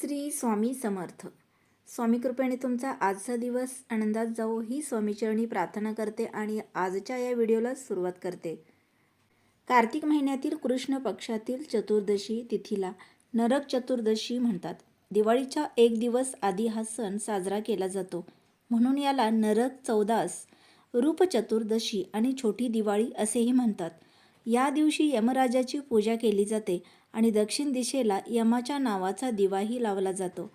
श्री स्वामी समर्थ. स्वामी कृपेने तुमचा आजचा दिवस आनंदात जावो ही स्वामीचरणी प्रार्थना करते आणि आजच्या या व्हिडिओला सुरुवात करते. कार्तिक महिन्यातील कृष्ण पक्षातील चतुर्दशी तिथीला नरक चतुर्दशी म्हणतात. दिवाळीच्या एक दिवस आधी हा सण साजरा केला जातो. म्हणून याला नरक चौदास रूप चतुर्दशी आणि छोटी दिवाळी असेही म्हणतात. या दिवशी यमराजाची पूजा केली जाते आणि दक्षिण दिशेला यमाच्या नावाचा दिवाही लावला जातो.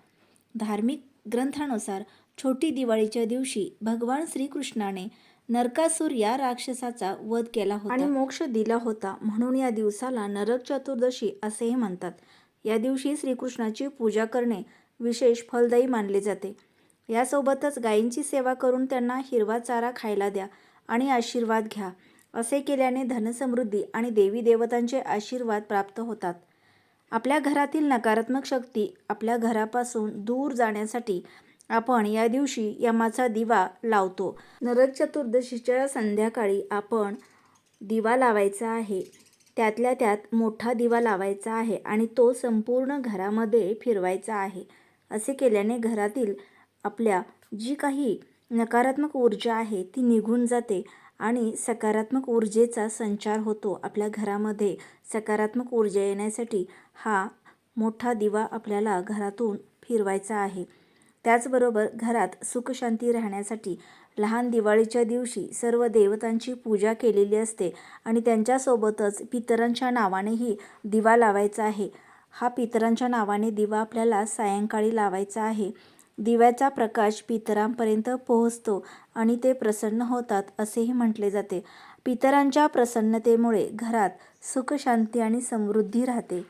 धार्मिक ग्रंथानुसार छोटी दिवाळीच्या दिवशी भगवान श्रीकृष्णाने नरकासूर या राक्षसाचा वध केला होता. आणि मोक्ष दिला होता. म्हणून या दिवसाला नरक चतुर्दशी असेही म्हणतात. या दिवशी श्रीकृष्णाची पूजा करणे विशेष फलदायी मानले जाते. यासोबतच गायींची सेवा करून त्यांना हिरवा चारा खायला द्या आणि आशीर्वाद घ्या. असे केल्याने धनसमृद्धी आणि देवी देवतांचे आशीर्वाद प्राप्त होतात. आपल्या घरातील नकारात्मक शक्ती आपल्या घरापासून दूर जाण्यासाठी आपण या दिवशी यमाचा दिवा लावतो. नरक चतुर्दशीच्या संध्याकाळी आपण दिवा लावायचा आहे. त्यातल्या त्यात मोठा दिवा लावायचा आहे आणि तो संपूर्ण घरामध्ये फिरवायचा आहे. असे केल्याने घरातील आपल्या जी काही नकारात्मक ऊर्जा आहे ती निघून जाते आणि सकारात्मक ऊर्जेचा संचार होतो आपल्या घरामध्ये. सकारात्मक ऊर्जा येण्यासाठी हा मोठा दिवा आपल्याला घरातून फिरवायचा आहे. त्याचबरोबर घरात सुखशांती राहण्यासाठी लहान दिवाळीच्या दिवशी सर्व देवतांची पूजा केलेली असते आणि त्यांच्यासोबतच पितरांच्या नावानेही दिवा लावायचा आहे. हा पितरांच्या नावाने दिवा आपल्याला सायंकाळी लावायचा आहे. दिव्याचा प्रकाश पितरांपर्यंत पोहोचतो आणि ते प्रसन्न होतात असेही म्हटले जाते. पितरांच्या प्रसन्नतेमुळे घरात सुख शांती आणि समृद्धी राहते.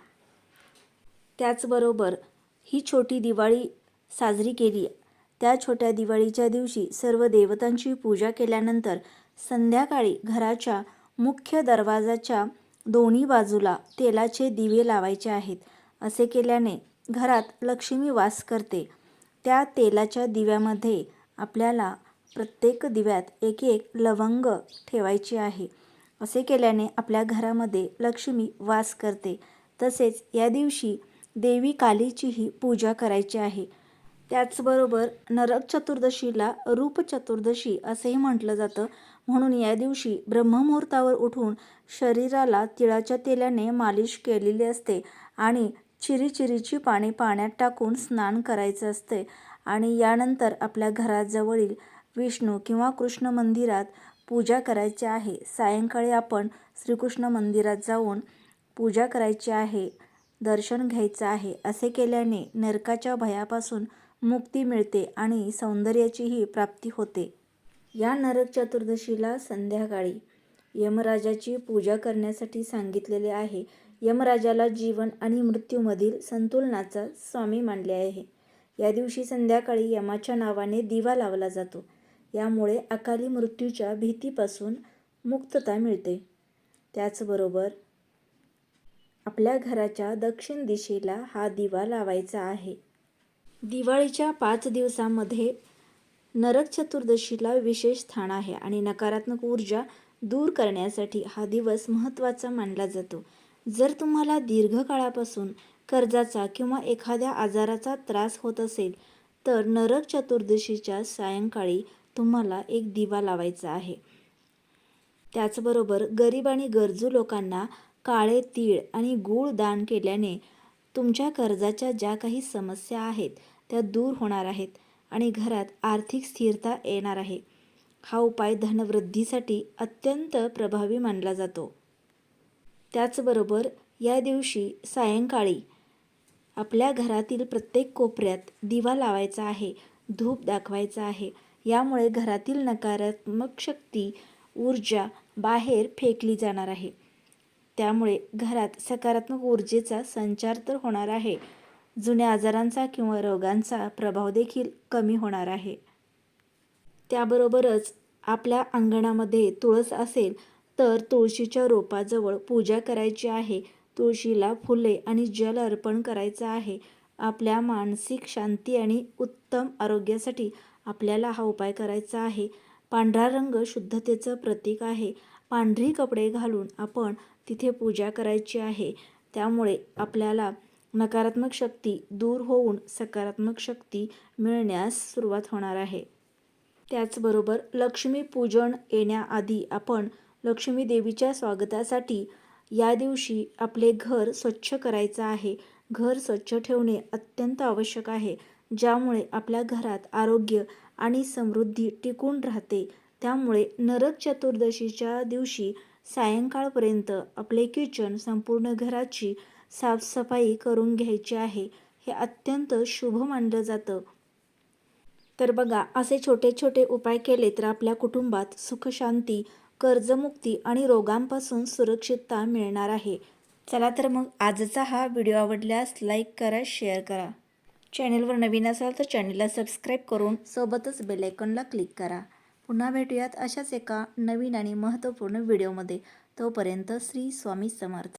त्याचबरोबर ही छोटी दिवाळी साजरी केली. त्या छोट्या दिवाळीच्या दिवशी सर्व देवतांची पूजा केल्यानंतर संध्याकाळी घराच्या मुख्य दरवाजाच्या दोन्ही बाजूला तेलाचे दिवे लावायचे आहेत. असे केल्याने घरात लक्ष्मी वास करते. त्या तेलाच्या दिव्यामध्ये आपल्याला प्रत्येक दिव्यात एक एक लवंग ठेवायची आहे. असे केल्याने आपल्या घरामध्ये लक्ष्मी वास करते. तसेच या दिवशी देवी कालीचीही पूजा करायची आहे. त्याचबरोबर नरक चतुर्दशीला रूप चतुर्दशी असेही म्हटलं जातं. म्हणून या दिवशी ब्रह्ममुहूर्तावर उठून शरीराला तिळाच्या तेलाने मालिश केलेली असते आणि चिरीचिरीची पाणी पाण्यात टाकून स्नान करायचं असते आणि यानंतर आपल्या घराजवळील विष्णू किंवा कृष्ण मंदिरात पूजा करायची आहे. सायंकाळी आपण श्रीकृष्ण मंदिरात जाऊन पूजा करायची आहे दर्शन घ्यायचं आहे असे केल्याने नरकाच्या भयापासून मुक्ती मिळते आणि सौंदर्याचीही प्राप्ती होते. या नरक चतुर्दशीला संध्याकाळी यमराजाची पूजा करण्यासाठी सांगितलेले आहे. यमराजाला जीवन आणि मृत्यूमधील संतुलनाचा स्वामी मानले आहे. या दिवशी संध्याकाळी यमाच्या नावाने दिवा लावला जातो. यामुळे अकाली मृत्यूच्या भीतीपासून मुक्तता मिळते. त्याचबरोबर आपल्या घराच्या दक्षिण दिशेला हा दिवा लावायचा आहे. दिवाळीच्या पाच दिवसामध्ये नरक चतुर्दशीला विशेष स्थान आहे आणि नकारात्मक ऊर्जा दूर करण्यासाठी हा दिवस महत्त्वाचा मानला जातो. जर तुम्हाला दीर्घकाळापासून कर्जाचा किंवा एखाद्या आजाराचा त्रास होत असेल तर नरक चतुर्दशीच्या सायंकाळी तुम्हाला एक दिवा लावायचा आहे. त्याचबरोबर गरीब आणि गरजू लोकांना काळे तीळ आणि गूळ दान केल्याने तुमच्या कर्जाच्या ज्या काही समस्या आहेत त्या दूर होणार आहेत आणि घरात आर्थिक स्थिरता येणार आहे. हा उपाय धनवृद्धीसाठी अत्यंत प्रभावी मानला जातो. त्याचबरोबर या दिवशी सायंकाळी आपल्या घरातील प्रत्येक कोपऱ्यात दिवा लावायचा आहे धूप दाखवायचा आहे. यामुळे घरातील नकारात्मक शक्ती ऊर्जा बाहेर फेकली जाणार आहे. त्यामुळे घरात सकारात्मक ऊर्जेचा संचार तर होणार आहे. जुन्या आजारांचा किंवा रोगांचा प्रभाव देखील कमी होणार आहे. त्याबरोबरच आपल्या अंगणामध्ये तुळस असेल तर तुळशीच्या रोपाजवळ पूजा करायची आहे. तुळशीला फुले आणि जल अर्पण करायचं आहे. आपल्या मानसिक शांती आणि उत्तम आरोग्यासाठी आपल्याला हा उपाय करायचा आहे. पांढरा रंग शुद्धतेचं प्रतीक आहे. पांढरी कपडे घालून आपण तिथे पूजा करायची आहे. त्यामुळे आपल्याला नकारात्मक शक्ती दूर होऊन सकारात्मक शक्ती मिळण्यास सुरुवात होणार आहे. त्याचबरोबर लक्ष्मी पूजन येण्याआधी आपण लक्ष्मी देवीच्या स्वागतासाठी या दिवशी आपले घर स्वच्छ करायचं आहे. घर स्वच्छ ठेवणे अत्यंत आवश्यक आहे ज्यामुळे आपल्या घरात आरोग्य आणि समृद्धी टिकून राहते. त्यामुळे नरक चतुर्दशीच्या दिवशी सायंकाळपर्यंत आपले किचन संपूर्ण घराची साफसफाई करून घ्यायची आहे. हे अत्यंत शुभ मानलं जातं. तर बघा असे छोटे छोटे उपाय केले तर आपल्या कुटुंबात सुखशांती कर्जमुक्ती आणि रोगांपासून सुरक्षितता मिळणार आहे. चला तर मग आजचा हा व्हिडिओ आवडल्यास लाईक करा शेअर करा. चॅनेलवर नवीन असाल तर चॅनेलला सबस्क्राईब करून सोबतच बेलायकॉनला क्लिक करा. पुन्हा भेटूयात अशाच एका नवीन आणि महत्त्वपूर्ण व्हिडिओमध्ये. तोपर्यंत श्री स्वामी समर्थ.